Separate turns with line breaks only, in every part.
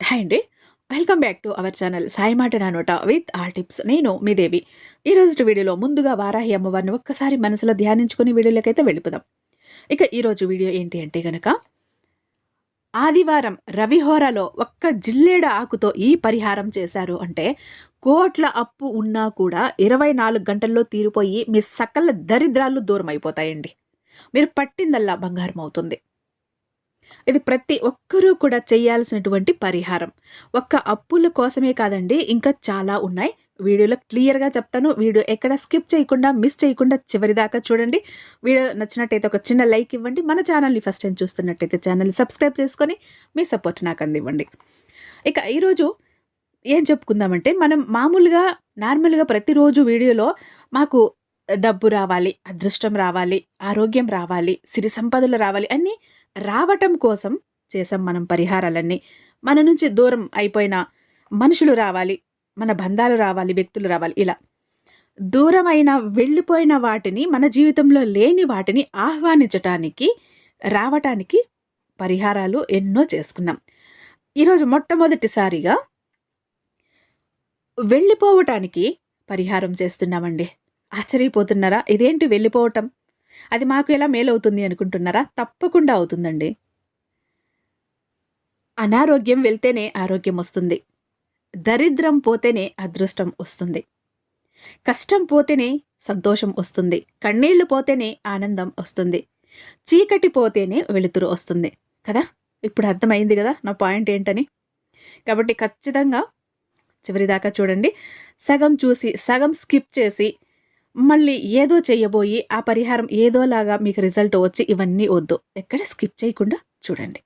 Hi అండి. Welcome back to our channel Sai మాట నానోట విత్ ఆల్ టిప్స్. నేను మీ దేవి. ఈ రోజు వీడియోలో ముందుగా వారాహి అమ్మవారిని ఒక్కసారి మనసులో ధ్యానించుకుని వీడియోలోకైతే వెళ్ళిపోదాం. ఇక ఈరోజు వీడియో ఏంటి అంటే గనక ఆదివారం రవిహోరాలో ఒక్క జిల్లేడ ఆకుతో ఈ పరిహారం చేశారు అంటే కోట్ల అప్పు ఉన్నా కూడా ఇరవై నాలుగు గంటల్లో తీరిపోయి మీ సకల దరిద్రాలు దూరం అయిపోతాయండి మీరు పట్టిందల్లా బంగారం అవుతుంది. ఇది ప్రతి ఒక్కరూ కూడా చేయాల్సినటువంటి పరిహారం. ఒక్క అప్పుల కోసమే కాదండి ఇంకా చాలా ఉన్నాయి. వీడియోలో క్లియర్గా చెప్తాను. వీడియో ఎక్కడ స్కిప్ చేయకుండా మిస్ చేయకుండా చివరి దాకా చూడండి. వీడియో నచ్చినట్టయితే ఒక చిన్న లైక్ ఇవ్వండి. మన ఛానల్ని ఫస్ట్ టైం చూస్తున్నట్టయితే ఛానల్ని సబ్స్క్రైబ్ చేసుకొని మీ సపోర్ట్ నాకు అందివ్వండి. ఇక ఈరోజు ఏం చెప్పుకుందామంటే మనం మామూలుగా నార్మల్గా ప్రతిరోజు వీడియోలో మాకు డబ్బు రావాలి అదృష్టం రావాలి ఆరోగ్యం రావాలి సిరి సంపదలు రావాలి అన్నీ రావటం కోసం చేసాం మనం పరిహారాలన్నీ. మన నుంచి దూరం అయిపోయిన మనుషులు రావాలి మన బంధాలు రావాలి వ్యక్తులు రావాలి ఇలా. దూరమైన వెళ్ళిపోయిన వాటిని మన జీవితంలో లేని వాటిని ఆహ్వానించటానికి రావటానికి పరిహారాలు ఎన్నో చేసుకున్నాం. ఈరోజు మొట్టమొదటిసారిగా వెళ్ళిపోవటానికి పరిహారం చేస్తున్నామండి. ఆశ్చర్యపోతున్నారా? ఇదేంటి వెళ్ళిపోవటం? అది మాకు ఎలా మేలవుతుంది అనుకుంటున్నారా? తప్పకుండా అవుతుందండి. అనారోగ్యం వెళ్తేనే ఆరోగ్యం వస్తుంది. దరిద్రం పోతేనే అదృష్టం వస్తుంది. కష్టం పోతేనే సంతోషం వస్తుంది. కన్నీళ్ళు పోతేనే ఆనందం వస్తుంది. చీకటి పోతేనే వెలుతురు వస్తుంది. కదా? ఇప్పుడు అర్థమైంది కదా నా పాయింట్ ఏంటని? కాబట్టి ఖచ్చితంగా చివరిదాకా చూడండి. సగం చూసి సగం స్కిప్ చేసి మళ్ళీ ఏదో చెయ్యబోయి ఆ పరిహారం ఏదోలాగా మీకు రిజల్ట్ వచ్చి ఇవన్నీ వద్దు. ఎక్కడ స్కిప్ చేయకుండా చూడండి.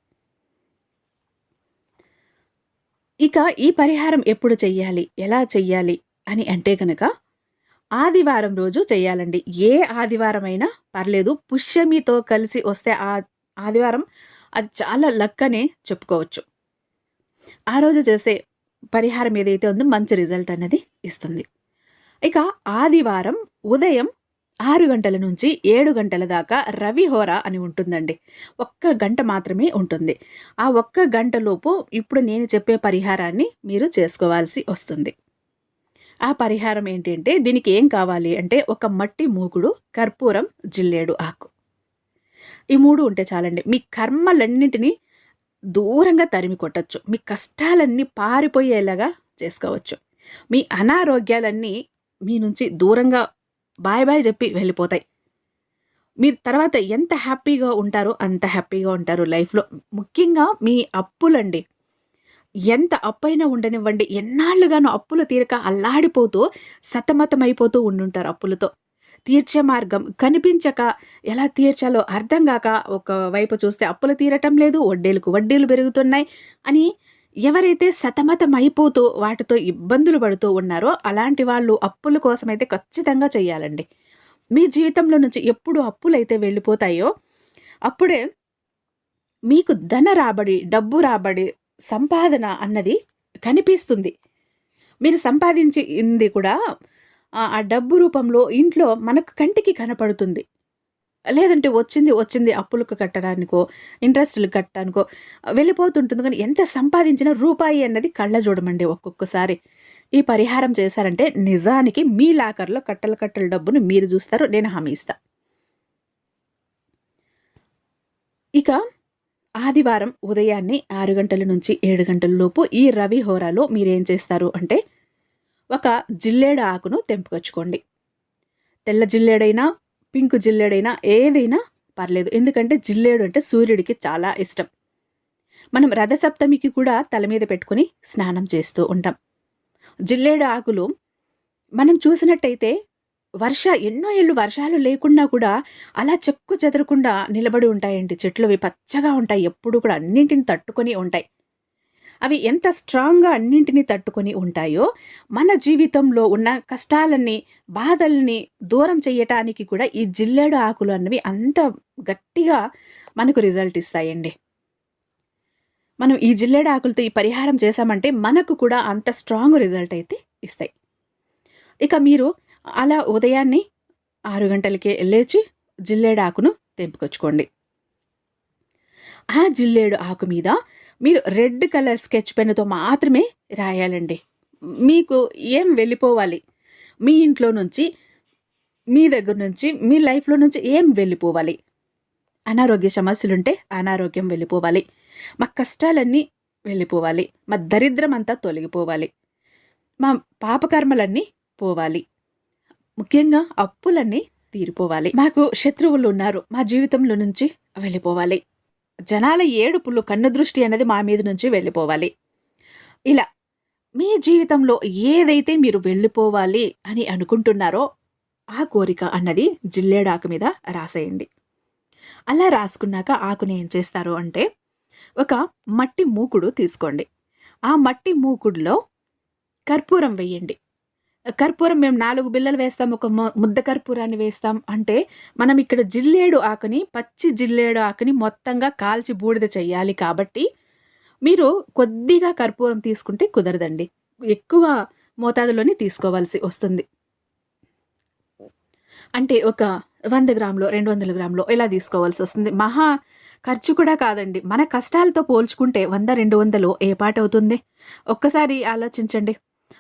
ఇక ఈ పరిహారం ఎప్పుడు చెయ్యాలి? ఎలా చెయ్యాలి? అని అంటే కనుక ఆదివారం రోజు చేయాలండి ఏ ఆదివారం అయినా పర్లేదు. పుష్యమితో కలిసి వస్తే ఆ ఆదివారం అది చాలా లక్ అనే చెప్పుకోవచ్చు. ఆ రోజు చేసే పరిహారం ఏదైతే ఉందో మంచి రిజల్ట్ అనేది ఇస్తుంది. ఇక ఆదివారం ఉదయం ఆరు గంటల నుంచి ఏడు గంటల దాకా రవి హోర అని ఉంటుందండి. ఒక్క గంట మాత్రమే ఉంటుంది. ఆ ఒక్క గంటలోపు ఇప్పుడు నేను చెప్పే పరిహారాన్ని మీరు చేసుకోవాల్సి వస్తుంది. ఆ పరిహారం ఏంటంటే దీనికి ఏం కావాలి అంటే ఒక మట్టి మూగుడు కర్పూరం జిల్లేడు ఆకు. ఈ మూడు ఉంటే చాలండి. మీ కర్మలన్నింటినీ దూరంగా తరిమి కొట్టచ్చు. మీ కష్టాలన్నీ పారిపోయేలాగా చేసుకోవచ్చు. మీ అనారోగ్యాలన్నీ మీ నుంచి దూరంగా బాయ్ బాయ్ చెప్పి వెళ్ళిపోతాయి. మీరు తర్వాత ఎంత హ్యాపీగా ఉంటారో అంత హ్యాపీగా ఉంటారు లైఫ్లో. ముఖ్యంగా మీ అప్పులండి. ఎంత అప్పైనా ఉండనివ్వండి. ఎన్నాళ్ళుగానో అప్పులు తీరక అల్లాడిపోతూ సతమతమైపోతూ ఉండుంటారు అప్పులతో. తీర్చే మార్గం కనిపించక ఎలా తీర్చాలో అర్థం కాక ఒక వైపు చూస్తే అప్పులు తీరటం లేదు వడ్డీలకు వడ్డీలు పెరుగుతున్నాయి అని ఎవరైతే సతమతమైపోతూ వాటితో ఇబ్బందులు పడుతూ ఉన్నారో అలాంటి వాళ్ళు అప్పుల కోసమైతే ఖచ్చితంగా చేయాలండి. మీ జీవితంలో నుంచి ఎప్పుడు అప్పులైతే వెళ్ళిపోతాయో అప్పుడే మీకు ధన రాబడి డబ్బు రాబడి సంపాదన అన్నది కనిపిస్తుంది. మీరు సంపాదించింది కూడా ఆ డబ్బు రూపంలో ఇంట్లో మనకు కంటికి కనపడుతుంది. లేదంటే వచ్చింది వచ్చింది అప్పులకు కట్టడానికో ఇంట్రెస్ట్లు కట్టడానికో వెళ్ళిపోతుంటుంది. కానీ ఎంత సంపాదించిన రూపాయి అన్నది కళ్ళ చూడమండి ఒక్కొక్కసారి. ఈ పరిహారం చేశారంటే నిజానికి మీ లాకర్లో కట్టల కట్టల డబ్బును మీరు చూస్తారు నేను హామీ ఇస్తా. ఇక ఆదివారం ఉదయాన్నే ఆరు గంటల నుంచి ఏడు గంటల లోపు ఈ రవి హోరాలో మీరేం చేస్తారు అంటే ఒక జిల్లేడు ఆకును తెంపుకొచ్చుకోండి. తెల్ల జిల్లేడైనా పింక్ జిల్లేడైనా ఏదైనా పర్లేదు. ఎందుకంటే జిల్లేడు అంటే సూర్యుడికి చాలా ఇష్టం. మనం రథసప్తమికి కూడా తల మీద పెట్టుకుని స్నానం చేస్తూ ఉంటాం. జిల్లేడు ఆకులు మనం చూసినట్టయితే వర్ష ఎన్నో ఏళ్ళు వర్షాలు లేకుండా కూడా అలా చెక్కు చెదరకుండా నిలబడి ఉంటాయండి. చెట్లు అవి పచ్చగా ఉంటాయి. ఎప్పుడు కూడా అన్నింటిని తట్టుకొని ఉంటాయి. అవి ఎంత స్ట్రాంగ్గా అన్నింటినీ తట్టుకొని ఉంటాయో మన జీవితంలో ఉన్న కష్టాలన్నీ బాధల్ని దూరం చేయటానికి కూడా ఈ జిల్లేడు ఆకులు అన్నవి అంత గట్టిగా మనకు రిజల్ట్ ఇస్తాయండి. మనం ఈ జిల్లేడు ఆకులతో ఈ పరిహారం చేశామంటే మనకు కూడా అంత స్ట్రాంగ్ రిజల్ట్ అయితే ఇస్తాయి. ఇక మీరు అలా ఉదయాన్నే ఆరు గంటలకే లేచి జిల్లేడు ఆకును తెంపుకొచ్చుకోండి. ఆ జిల్లేడు ఆకు మీద మీరు రెడ్ కలర్ స్కెచ్ పెన్నుతో మాత్రమే రాయాలండి. మీకు ఏం వెళ్ళిపోవాలి? మీ ఇంట్లో నుంచి మీ దగ్గర నుంచి మీ లైఫ్లో నుంచి ఏం వెళ్ళిపోవాలి? అనారోగ్య సమస్యలుంటే అనారోగ్యం వెళ్ళిపోవాలి. మా కష్టాలన్నీ వెళ్ళిపోవాలి. మా దరిద్రం అంతా తొలగిపోవాలి. మా పాపకర్మలన్నీ పోవాలి. ముఖ్యంగా అప్పులన్నీ తీరిపోవాలి. మాకు శత్రువులు ఉన్నారు. మా జీవితంలో నుంచి వెళ్ళిపోవాలి. జనాల ఏడుపులు కన్ను దృష్టి అనేది మా మీద నుంచి వెళ్ళిపోవాలి. ఇలా మీ జీవితంలో ఏదైతే మీరు వెళ్ళిపోవాలి అని అనుకుంటున్నారో ఆ కోరిక అన్నది జిల్లేడాకు మీద రాసేయండి. అలా రాసుకున్నాక ఆకుని ఏం చేస్తారు అంటే ఒక మట్టి మూకుడు తీసుకోండి. ఆ మట్టి మూకుడులో కర్పూరం వేయండి. కర్పూరం మేము నాలుగు బిల్లలు వేస్తాం ఒక ముద్ద కర్పూరాన్ని వేస్తాం. అంటే మనం ఇక్కడ జిల్లేడు ఆకుని పచ్చి జిల్లేడు ఆకుని మొత్తంగా కాల్చి బూడిద చేయాలి కాబట్టి మీరు కొద్దిగా కర్పూరం తీసుకుంటే కుదరదండి. ఎక్కువ మోతాదులోనే తీసుకోవాల్సి వస్తుంది. అంటే ఒక వంద గ్రాములో రెండు వందల గ్రాములో ఇలా తీసుకోవాల్సి వస్తుంది? మహా ఖర్చు కూడా కాదండి. మన కష్టాలతో పోల్చుకుంటే వంద రెండు వందలు ఏ పాట అవుతుంది? ఒక్కసారి ఆలోచించండి.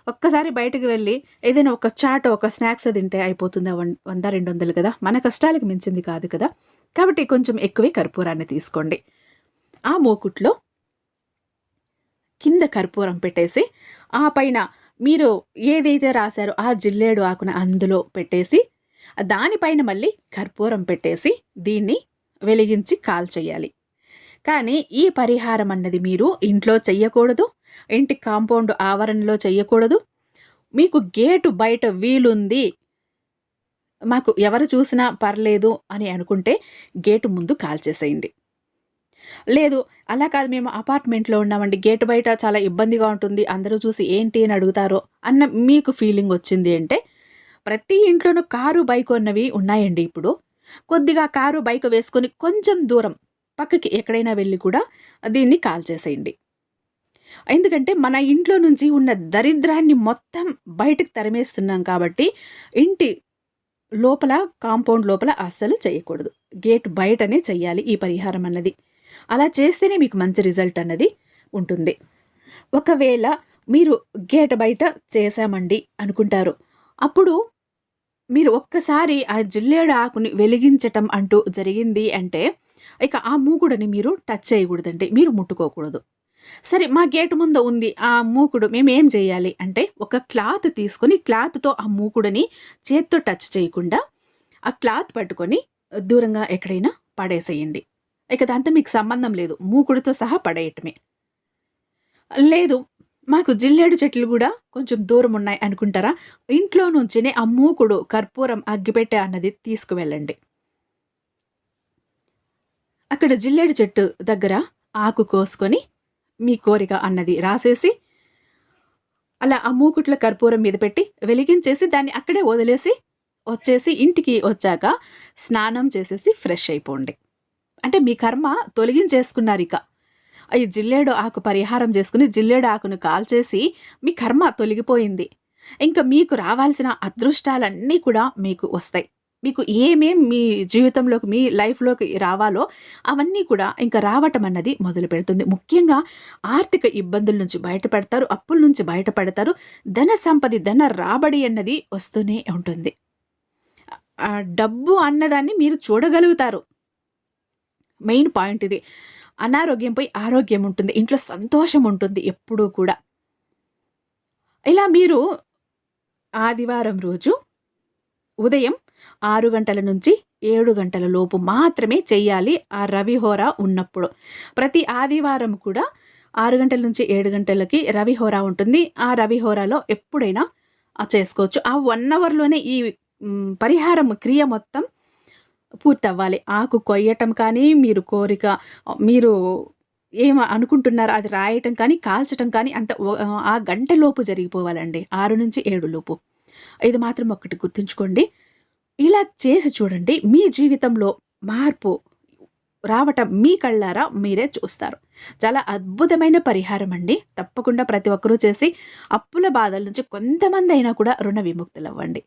ఒక్కసారి బయటకు వెళ్ళి ఏదైనా ఒక చాట్ ఒక స్నాక్స్ తింటే అయిపోతుంది వంద రెండు వందలు కదా? మన కష్టాలకు మించింది కాదు కదా? కాబట్టి కొంచెం ఎక్కువే కర్పూరాన్ని తీసుకోండి. ఆ మూకుట్లో కింద కర్పూరం పెట్టేసి ఆ పైన మీరు ఏదైతే రాశారో ఆ జిల్లేడు ఆకున అందులో పెట్టేసి దానిపైన మళ్ళీ కర్పూరం పెట్టేసి దీన్ని వెలిగించి కాల్చేయాలి. కానీ ఈ పరిహారం అన్నది మీరు ఇంట్లో చెయ్యకూడదు ఇంటి కాంపౌండ్ ఆవరణలో చెయ్యకూడదు. మీకు గేటు బయట వీలుంది మాకు ఎవరు చూసినా పర్లేదు అని అనుకుంటే గేటు ముందు కాల్చేసేయండి. లేదు అలా కాదు మేము అపార్ట్మెంట్లో ఉన్నామండి గేటు బయట చాలా ఇబ్బందిగా ఉంటుంది అందరూ చూసి ఏంటి అని అడుగుతారో అన్న మీకు ఫీలింగ్ వచ్చింది అంటే ప్రతి ఇంట్లోనూ కారు బైక్ ఉన్నవి ఉన్నాయండి ఇప్పుడు. కొద్దిగా కారు బైక్ వేసుకొని కొంచెం దూరం పక్కకి ఎక్కడైనా వెళ్ళి కూడా దీన్ని కాల్ చేసేయండి. ఎందుకంటే మన ఇంట్లో నుంచి ఉన్న దరిద్రాన్ని మొత్తం బయటకు తరిమేస్తున్నాం కాబట్టి ఇంటి లోపల కాంపౌండ్ లోపల అస్సలు చేయకూడదు. గేట్ బయటనే చేయాలి ఈ పరిహారం అన్నది. అలా చేస్తేనే మీకు మంచి రిజల్ట్ అన్నది ఉంటుంది. ఒకవేళ మీరు గేట్ బయట చేశామండి అనుకుంటారు. అప్పుడు మీరు ఒక్కసారి ఆ జిల్లేడు ఆకుని వెలిగించటం అంటూ జరిగింది అంటే ఇక ఆ మూకుడుని మీరు టచ్ చేయకూడదండి. మీరు ముట్టుకోకూడదు. సరే మా గేటు ముందు ఉంది ఆ మూకుడు మేము ఏం చేయాలి అంటే ఒక క్లాత్ తీసుకొని క్లాత్తో ఆ మూకుడిని చేత్తో టచ్ చేయకుండా ఆ క్లాత్ పట్టుకొని దూరంగా ఎక్కడైనా పడేసేయండి. ఇక దాంతో మీకు సంబంధం లేదు. మూకుడితో సహా పడేయటమే. లేదు మాకు జిల్లేడు చెట్లు కూడా కొంచెం దూరం ఉన్నాయి అనుకుంటారా? ఇంట్లో నుంచినే ఆ మూకుడు కర్పూరం అగ్గిపెట్టె అన్నది తీసుకువెళ్ళండి. అక్కడ జిల్లేడు చెట్టు దగ్గర ఆకు కోసుకొని మీ కోరిక అన్నది రాసేసి అలా ఆ మూకుట్ల కర్పూరం మీద పెట్టి వెలిగించేసి దాన్ని అక్కడే వదిలేసి వచ్చేసి ఇంటికి వచ్చాక స్నానం చేసేసి ఫ్రెష్ అయిపోండి. అంటే మీ కర్మ తొలగించేసుకున్నారు ఇక. ఈ జిల్లేడు ఆకు పరిహారం చేసుకుని జిల్లేడు ఆకును కాల్చేసి మీ కర్మ తొలగిపోయింది. ఇంకా మీకు రావాల్సిన అదృష్టాలన్నీ కూడా మీకు వస్తాయి. మీకు ఏమేం మీ జీవితంలోకి మీ లైఫ్లోకి రావాలో అవన్నీ కూడా ఇంకా రావటం అన్నది మొదలు పెడుతుంది. ముఖ్యంగా ఆర్థిక ఇబ్బందుల నుంచి బయటపడతారు అప్పుల నుంచి బయటపడతారు ధన సంపది ధన రాబడి అన్నది వస్తూనే ఉంటుంది. డబ్బు అన్నదాన్ని మీరు చూడగలుగుతారు. మెయిన్ పాయింట్ ఇది. అనారోగ్యంపై ఆరోగ్యం ఉంటుంది ఇంట్లో సంతోషం ఉంటుంది ఎప్పుడూ కూడా. ఇలా మీరు ఆదివారం రోజు ఉదయం ఆరు గంటల నుంచి ఏడు గంటల లోపు మాత్రమే చేయాలి ఆ రవిహోర ఉన్నప్పుడు. ప్రతి ఆదివారం కూడా ఆరు గంటల నుంచి ఏడు గంటలకి రవిహోర ఉంటుంది. ఆ రవిహోరాలో ఎప్పుడైనా చేసుకోవచ్చు. ఆ వన్ అవర్లోనే ఈ పరిహారం క్రియ మొత్తం పూర్తవ్వాలి. ఆకు కొయ్యటం కానీ మీరు కోరిక మీరు ఏమ అనుకుంటున్నారో అది రాయటం కానీ కాల్చటం కానీ అంత ఆ గంటలోపు జరిగిపోవాలండి. ఆరు నుంచి ఏడు లోపు. ఇది మాత్రం ఒకటి గుర్తుంచుకోండి. ఇలా చేసి చూడండి మీ జీవితంలో మార్పు రావటం మీ కళ్ళారా మీరే చూస్తారు. చాలా అద్భుతమైన పరిహారం అండి. తప్పకుండా ప్రతి ఒక్కరూ చేసి అప్పుల బాధల నుంచి కొంతమంది అయినా కూడా రుణ విముక్తులు అవ్వండి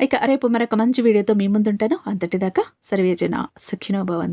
ఇక రేపు మరొక మంచి వీడియోతో మీ ముందుంటాను. అంతటిదాకా సర్వేజన సుఖినో భవంతు.